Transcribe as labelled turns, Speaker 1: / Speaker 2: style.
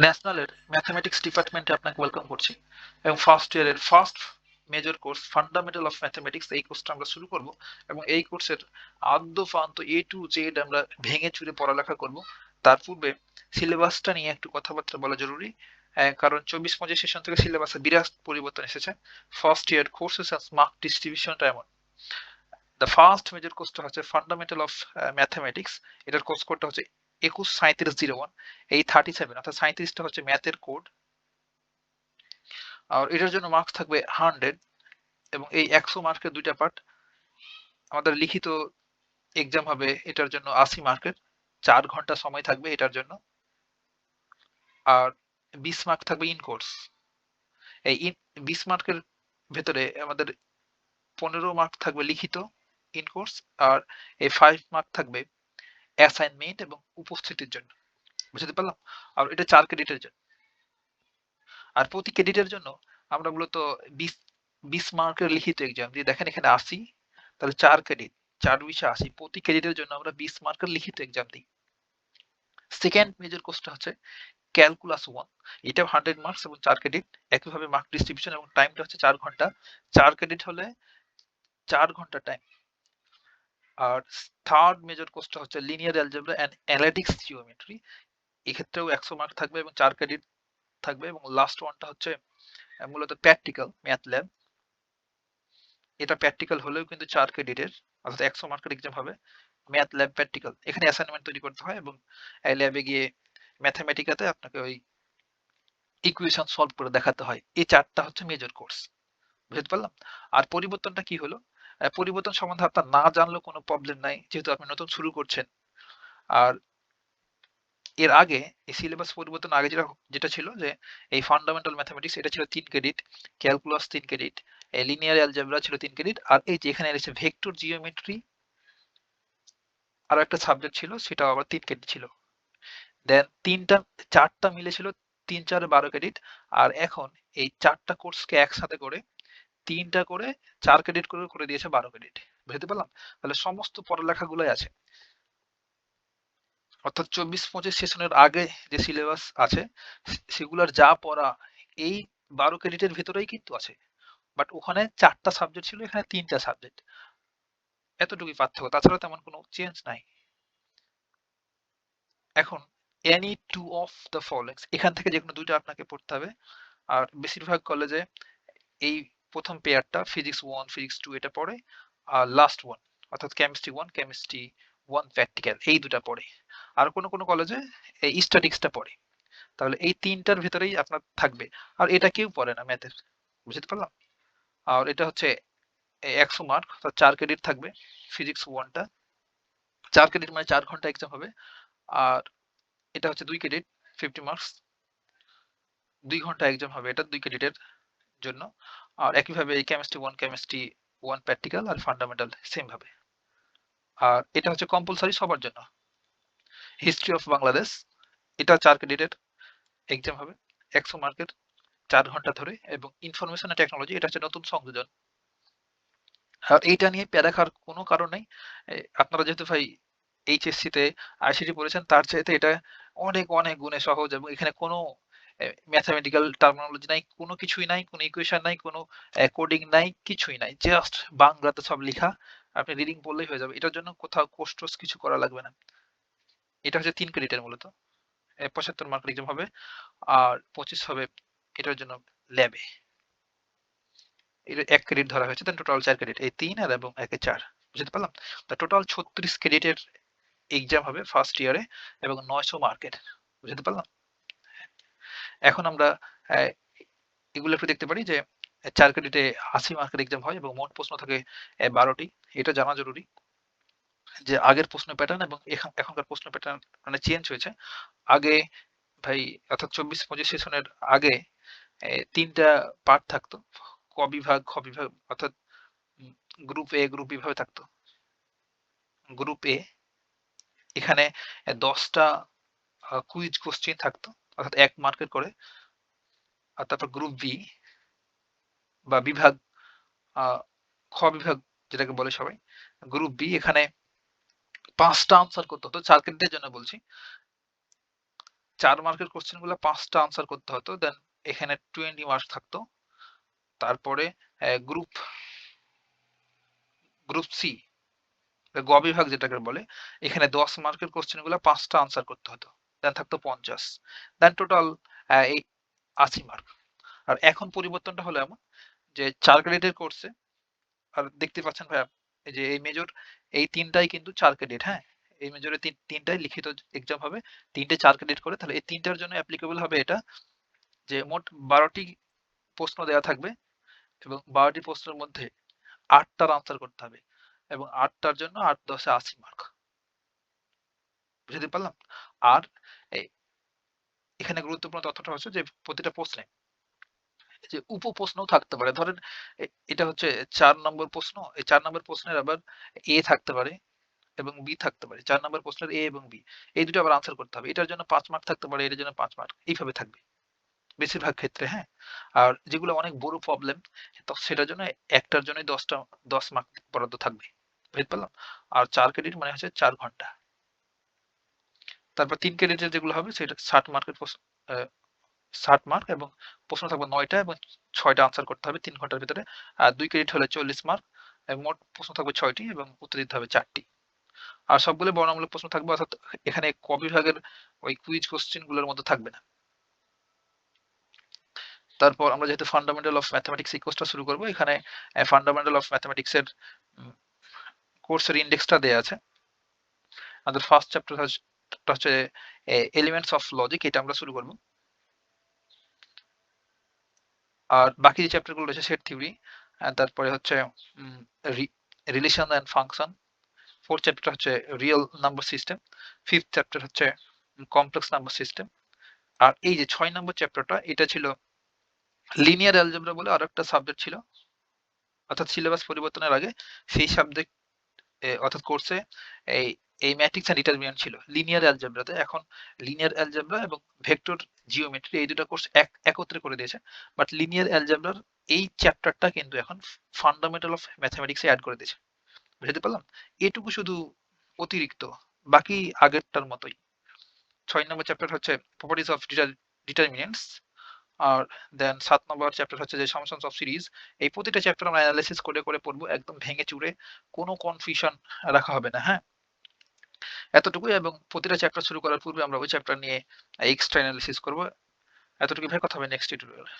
Speaker 1: ন্যাশনালের mathematics ডিপার্টমেন্টে আপনাকে welcome করছি। এবং ফার্স্ট ইয়ারের first major course fundamental of mathematics এই কোর্সটা আমরা শুরু করব। এবং এই কোর্সের আদ্য ফান্ত এ টু জেড আমরা ভেঙে চুরে পড়ালেখা করব। তার পূর্বে সিলেবাসটা নিয়ে একটু কথাবার্তা বলা জরুরি। কারণ চব্বিশ পঁচিশ সেশন থেকে সিলেবাসে বিরাট পরিবর্তন এসেছে। First year courses and mark ডিস্ট্রিবিউশনটা এমন। দ্য ফার্স্ট মেজর কোর্সটা হচ্ছে ফান্ডামেন্টাল অফ ম্যাথমেটিক্স এটার কোর্স কোডটা হচ্ছে একুশ সাঁত্রিশ জিরো ওয়ান, এই থার্টি সেভেন অর্থাৎ সাঁত্রিশটা হচ্ছে ম্যাথের কোড আর এটার জন্য মার্কস থাকবে হান্ড্রেড এবং এই একশো মার্কের দুইটা পার্ট আমাদের লিখিত এক্সাম হবে এটার জন্য আশি মার্কের চার ঘণ্টা সময় থাকবে এটার জন্য। আর বিশ মার্ক থাকবে ইন কোর্স এই ইন বিশ মার্কের ভেতরে আমাদের পনেরো মার্ক থাকবে লিখিত ইন কোর্স আর এই ফাইভ মার্ক থাকবে অ্যাসাইনমেন্ট এবং উপস্থিতির জন্য। বুঝতে পারলাম? আর এটা চার ক্রেডিটের জন্য। আর প্রতি ক্রেডিটের জন্য আমরা মূলত বিশ বিশ মার্কের লিখিত এক্সাম দিয়ে দেখেন এখানে আশি, তাহলে চার ক্রেডিট চার বিশে আসি প্রতি ক্রেডিটের জন্য আমরা বিশ মার্কের লিখিত এক্সাম দিই। সেকেন্ড মেজর কোর্সটা হচ্ছে ক্যালকুলাস ওয়ান এটা হান্ড্রেড মার্কস এবং চার ক্রেডিট একইভাবে মার্ক ডিস্ট্রিবিউশন এবং টাইমটা হচ্ছে চার ঘণ্টা। চার ক্রেডিট হলে চার ঘণ্টা টাইম আর থার্ড মেজর কোর্সটা হচ্ছে linear algebra and analytics geometry এক্ষেত্রেও একশো মার্ক থাকবে এবং চার ক্রেডিট থাকবে এবং লাস্ট ওয়ানটা হচ্ছে মূলত প্র্যাকটিক্যাল ম্যাথ ল্যাব এটা প্র্যাকটিক্যাল হলেও কিন্তু চার ক্রেডিটের অর্থাৎ একশো মার্কের এক্সাম হবে। ম্যাথ ল্যাব প্র্যাকটিক্যাল এখানে অ্যাসাইনমেন্ট তৈরি করতে হয় এবং এই ল্যাবে গিয়ে ম্যাথামেটিকাতে আপনাকে ওই ইকুয়েশন সলভ করে দেখাতে হয়। এই চারটা হচ্ছে মেজর কোর্স বুঝতে পারলাম? আর পরিবর্তনটা কি হলো? পরিবর্তন সম্বন্ধে আপনার না জানলেও কোনো প্রবলেম নাই, যেহেতু আপনি নতুন শুরু করছেন। আর এর আগে এই সিলেবাস পরিবর্তন আগে যেটা যেটা ছিল যে এই ফান্ডামেন্টাল ম্যাথমেটিক্স এটা ছিল তিন ক্রেডিট ক্যালকুলাস তিন ক্রেডিট এই লিনিয়ার অ্যালজেব্রা ছিল তিন ক্রেডিট আর এই যে এখানে এসেছে ভেক্টর জিওমেট্রি আরও একটা সাবজেক্ট ছিল, সেটাও আবার তিন ক্রেডিট ছিল। দেন তিনটা, চারটা মিলে ছিল তিন চার বারো ক্রেডিট আর এখন এই চারটা কোর্সকে একসাথে করে তিনটা করে চার ক্রেডিট করে করে দিয়েছে বারো ক্রেডিট বুঝতে পারলাম? তাহলে সমস্ত পড়ালেখাগুলোই আছে। অর্থাৎ চব্বিশ পঁচিশ সেশনের আগে যে সিলেবাস আছে সেগুলোর যা পড়া, এই বারো ক্রেডিটের ভেতরেই কিন্তু আছে। বাট ওখানে চারটা সাবজেক্ট ছিল, এখানে তিনটা সাবজেক্ট এতটুকুই পার্থক্য। তাছাড়া তেমন কোনো চেঞ্জ নাই। এখন any two of the followings এখান থেকে যে কোনো দুইটা আপনাকে পড়তে হবে। আর বেশিরভাগ কলেজে এই প্রথম পেয়ারটা ফিজিক্স ওয়ান ফিজিক্স টু এটা পড়ে, আর লাস্ট ওয়ান অর্থাৎ chemistry one chemistry one practical এই দুটা পড়ে। আর কোনো কোনো কলেজে এই স্ট্যাটিক্সটা পড়ে। তাহলে এই তিনটার ভিতরেই আপনার থাকবে। আর এটা কেউ পড়ে না ম্যাথের বুঝতে পারলাম? আর এটা হচ্ছে একশো মার্ক অর্থাৎ চার ক্রেডিট থাকবে ফিজিক্স ওয়ানটা চার ক্রেডিট মানে চার ঘণ্টা এক্সাম হবে। আর এটা হচ্ছে দুই ক্রেডিট ফিফটি মার্কস দুই ঘণ্টা এক্সাম হবে, এটা দুই ক্রেডিটের জন্য। আর একইভাবে এই chemistry one chemistry one practical আর ফান্ডামেন্টাল সেম ভাবে। আর এটা হচ্ছে কম্পালসারি সবার জন্য। হিস্ট্রি অফ বাংলাদেশ এটা চার ক্রেডিটের এক্সাম হবে একশো মার্কের চার ঘণ্টা ধরে এবং ইনফরমেশন টেকনোলজি এটা হচ্ছে নতুন সংযোজন। আর এইটা নিয়ে প্যারা খাওয়ার কোনো কারণ নেই। আপনারা যেহেতু ভাই এইচএসসি তে আইসিটি পড়েছেন, তার চাইতে এটা অনেক অনেক গুণে সহজ এবং এখানে কোনো ম্যাথামেটিক্যাল টার্মিনোলজি নাই, কোনো কিছুই নাই, কোনো ইকুয়েশন নাই, কোনো কোডিং নাই, কিছুই নাই। জাস্ট বাংলাতে সব লেখা, আপনি রিডিং পড়লেই হয়ে যাবে। এটার জন্য কোথাও কোস্টস কিছু করা লাগবে না। এটা হচ্ছে তিন ক্রেডিটের মূলত। পঁচাত্তর মার্কের এক্সাম হবে, আর পঁচিশ হবে এটার জন্য ল্যাবে এটা এক ক্রেডিট ধরা হয়েছে টোটাল চার ক্রেডিট এই তিন আর এবং একে চার। বুঝতে পারলাম? তা টোটাল ছত্রিশ ক্রেডিটের এক্সাম হবে ফার্স্ট ইয়ারে এবং নয়শো মার্কের বুঝতে পারলাম? এখন আমরা এগুলো একটু দেখতে পারি যে চার ক্রেডিটে আশি মার্কের এক্সাম হয় এবং মোট প্রশ্ন থাকে বারোটি। এটা জানা জরুরি যে, আগের প্রশ্ন প্যাটার্ন এবং এখান- এখনকার প্রশ্ন প্যাটার্ন মানে চেঞ্জ হয়েছে। আগে, ভাই, অর্থাৎ চব্বিশ পঁচিশ সেশনের আগে তিনটা পার্ট থাকতো। ক বিভাগ, খ বিভাগ, অর্থাৎ গ্রুপ এ গ্রুপ বি ভাবে থাকতো। গ্রুপ এ এখানে দশটা কুইজ কোশ্চেন থাকতো। অর্থাৎ এক মার্কের করে, আর তারপর গ্রুপ বি বা বিভাগ খ বিভাগ যেটাকে বলে সবাই গ্রুপ বি এখানে পাঁচটা আনসার করতে হতো। চার ক্রেডিটের জন্য বলছি। চার মার্কের কোশ্চেনগুলো পাঁচটা আনসার করতে হতো। দেন এখানে টোয়েন্টি মার্কস থাকতো। তারপরে গ্রুপ গ্রুপ সি গ বিভাগ যেটাকে বলে, এখানে দশ মার্কের কোশ্চেনগুলো পাঁচটা আনসার করতে হতো। দেন থাকতো পঞ্চাশ। দেন টোটাল এই আশি মার্ক আর এখন পরিবর্তনটা হলো এমন যে চার ক্রেডিটের কোর্সে আর দেখতে পাচ্ছেন ভাইয়া, এই যে এই মেজর এই তিনটাই কিন্তু চার ক্রেডিট হ্যাঁ? এই মেজরে তিনটাই লিখিত এক্সাম হবে, তিনটে চার ক্রেডিট করে, তাহলে এই তিনটার জন্য অ্যাপ্লিকেবল হবে এটা যে মোট বারোটি প্রশ্ন দেওয়া থাকবে এবং বারোটি প্রশ্নের মধ্যে আটটার আনসার করতে হবে এবং আটটার জন্য আট দশে আশি মার্ক বুঝতে পারলাম? আর এখানে গুরুত্বপূর্ণ তথ্যটা হচ্ছে যে, প্রতিটা প্রশ্নে যে উপপ্রশ্নও থাকতে পারে। ধরেন এটা হচ্ছে চার নম্বর প্রশ্ন। এই চার নম্বর প্রশ্নের আবার এ থাকতে পারে এবং বি থাকতে পারে। চার নম্বর প্রশ্নের এ এবং বি। এই দুটো আবার আনসার করতে হবে। এটার জন্য পাঁচ মার্ক থাকতে পারে, এটার জন্য পাঁচ মার্ক এইভাবে থাকবে। বেশিরভাগ ক্ষেত্রে হ্যাঁ? আর যেগুলো অনেক বড় প্রবলেম তো সেটার জন্য একটার জন্য দশটা, দশ মার্ক বরাদ্দ থাকবে। বুঝতে পারলাম? আর চার ক্রেডিট মানে হচ্ছে চার ঘণ্টা। তারপর তিন ক্রেডিটের যেগুলো হবে, সেটা ষাট মার্কের ষাট মার্ক এবং প্রশ্ন থাকবে নয়টা এবং ছয়টা আনসার করতে হবে তিন ঘণ্টার ভিতরে। আর দুই ক্রেডিট হলে চল্লিশ মার্ক এবং মোট প্রশ্ন থাকবে ছয়টি এবং উত্তর দিতে হবে চারটি। আর সবগুলো বর্ণমূলক প্রশ্ন থাকবে, অর্থাৎ এখানে ক বিভাগের ওই কুইজ কোশ্চেনগুলোর মধ্যে থাকবে না। তারপর আমরা যেহেতু ফান্ডামেন্টাল অফ ম্যাথমেটিক্স এই কোর্সটা শুরু করব, এখানে ফান্ডামেন্টাল অফ ম্যাথমেটিক্স এর কোর্সের ইন্ডেক্সটা দেওয়া আছে। আমাদের ফার্স্ট চ্যাপ্টার হচ্ছে এলিমেন্টস অফ লজিক এটা আমরা শুরু করব। আর বাকি যে চ্যাপ্টারগুলো রয়েছে সেট থিওরি তারপরে হচ্ছে relation and function fourth chapter হচ্ছে real number system fifth chapter হচ্ছে কমপ্লেক্স নাম্বার সিস্টেম আর এই যে ছয় নম্বর চ্যাপ্টারটা এটা ছিল লিনিয়ার অ্যালজেব্রা বলে আর একটা সাবজেক্ট ছিল। অর্থাৎ সিলেবাস পরিবর্তনের আগে সেই সাবজেক্ট অর্থাৎ কোর্সে এই এই ম্যাট্রিক্স এন্ড ডিটারমিনেন্ট ছিল। লিনিয়ার অ্যালজেব্রাতে এখন লিনিয়ার অ্যালজেব্রা এবং ভেক্টর জিওমেট্রি এই দুটো কোর্স এক, একত্রে করে দিয়েছে। বাট লিনিয়ার অ্যালজেব্রার এই চ্যাপ্টারটা কিন্তু এখন ফান্ডামেন্টাল অফ ম্যাথমেটিক্সে অ্যাড করে দিয়েছে। বুঝতে পারলাম? এটুকু শুধু অতিরিক্ত। বাকি আগেরটার মতোই। ছয় নম্বর চ্যাপ্টার হচ্ছে প্রপার্টিস অফ ডিটারমিনেন্টস আর দেন সাত নম্বর চ্যাপ্টার হচ্ছে যে সামসন্স অফ সিরিজ এই প্রতিটা চ্যাপ্টার আমরা অ্যানালাইসিস করে করে পড়ব। একদম ভেঙে চুরে কোনো কনফিউশন রাখা হবে না হ্যাঁ? এতটুকুই এবং প্রতিটা চ্যাপ্টার শুরু করার পূর্বে আমরা ওই চ্যাপ্টার নিয়ে এক্সট্রা অ্যানালিসিস করব। এতটুকু ভাই, কথা হবে নেক্সট টিউটোরিয়ালে